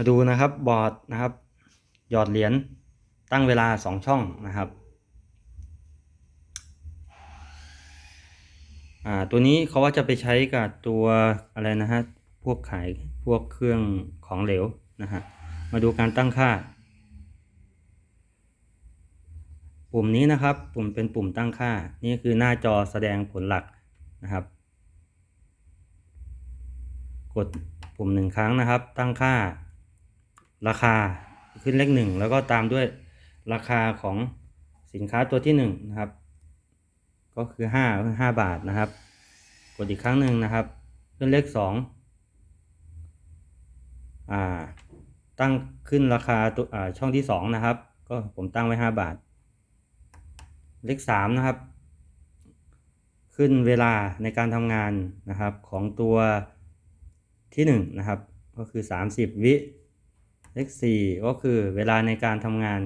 มาดูนะครับบอร์ดนะครับ หยอดเหรียญตั้งเวลาสองช่องนะครับตัวนี้เขาว่าจะไปใช้กับตัวอะไรนะฮะพวกขายพวกเครื่องของเหลวนะฮะมาดูการตั้งค่า ปุ่มนี้นะครับ ปุ่มเป็นปุ่มตั้งค่า นี่คือหน้าจอแสดงผลหลักนะครับ กดปุ่มหนึ่งครั้งนะครับ ตั้งค่า ราคาขึ้นเลขหนึ่งแล้วก็ตามด้วยราคาของสินค้าตัวที่หนึ่งนะครับ ก็คือห้าห้าบาทนะครับ กดอีกครั้งหนึ่งนะครับ ขึ้นเลขสองอ่า ตั้งขึ้นราคาตัวอ่าช่องที่สองนะครับ ก็ผมตั้งไว้ห้าบาท เลขสามนะครับ ขึ้นเวลาในการทำงานนะครับของตัวที่หนึ่งนะครับ ก็คือสามสิบวิ เลขสี่ก็คือเวลาในการทำงาน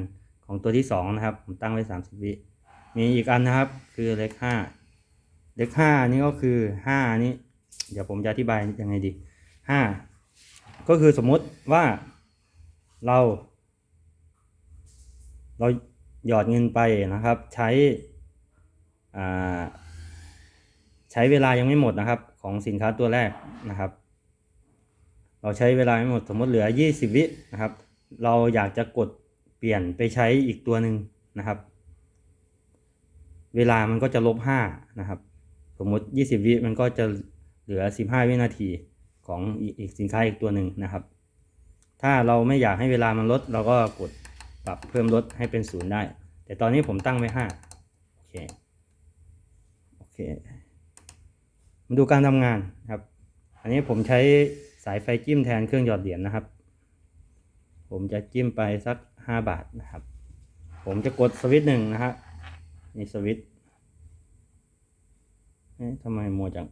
ของตัวที่สองนะครับ ผมตั้งไว้สามสิบวิ มีอีกอันนะครับ คือเลขห้าเลขห้านี่ก็คือห้านี้ เดี๋ยวผมจะอธิบายยังไงดีห้าก็คือสมมติว่าเรา เราหยอดเงินไปนะครับ ใช้ใช้เวลายังไม่หมดนะครับ ของสินค้าตัวแรกนะครับ เราใช้เวลาไม่หมดสมมติเหลือ 20 วินะครับ เราอยากจะกดเปลี่ยนไปใช้อีกตัวหนึ่งนะครับ เวลามันก็จะลบ5นะครับ สมมติ 20 วิมันก็จะเหลือ 15 วินาทีของอีกอีกสินค้าอีกตัวหนึ่งนะครับ ถ้าเราไม่อยากให้เวลามันลด เราก็กดปรับเพิ่มลดให้เป็นศูนย์ได้ แต่ตอนนี้ผมตั้งไว้5โอเคโอเคมาดูการทำงานครับ อันนี้ผมใช้ สายไฟจิ้มแทนเครื่องหยอดเหรียญนะครับ ผมจะจิ้มไปสักห้าบาทนะครับ ผมจะกดสวิตช์หนึ่งนะฮะนี่สวิตช์เอ๊ะทำไมมัวจัง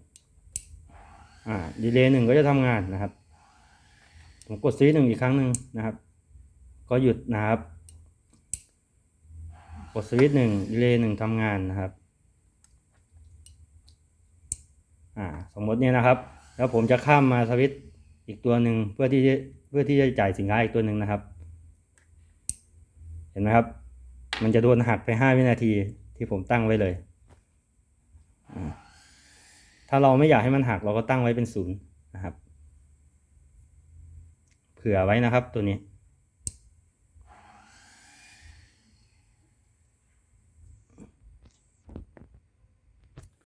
อ่า ดีเลย์หนึ่งก็จะทำงานนะครับ ผมกดสวิตช์หนึ่งอีกครั้งหนึ่งนะครับ ก็หยุดนะครับ กดสวิตช์หนึ่งดีเลย์หนึ่งทำงานนะครับ อ่า สมมติเนี่ยนะครับ แล้วผมจะข้ามมาสวิตช์ อีกตัวหนึ่งเพื่อที่จะเพื่อที่จะจ่ายสินค้าอีกตัวหนึ่งนะครับ เห็นไหมครับ มันจะโดนหักไปห้าวินาทีที่ผมตั้งไว้เลย ถ้าเราไม่อยากให้มันหักเราก็ตั้งไว้เป็นศูนย์นะครับ เผื่อไว้นะครับตัวนี้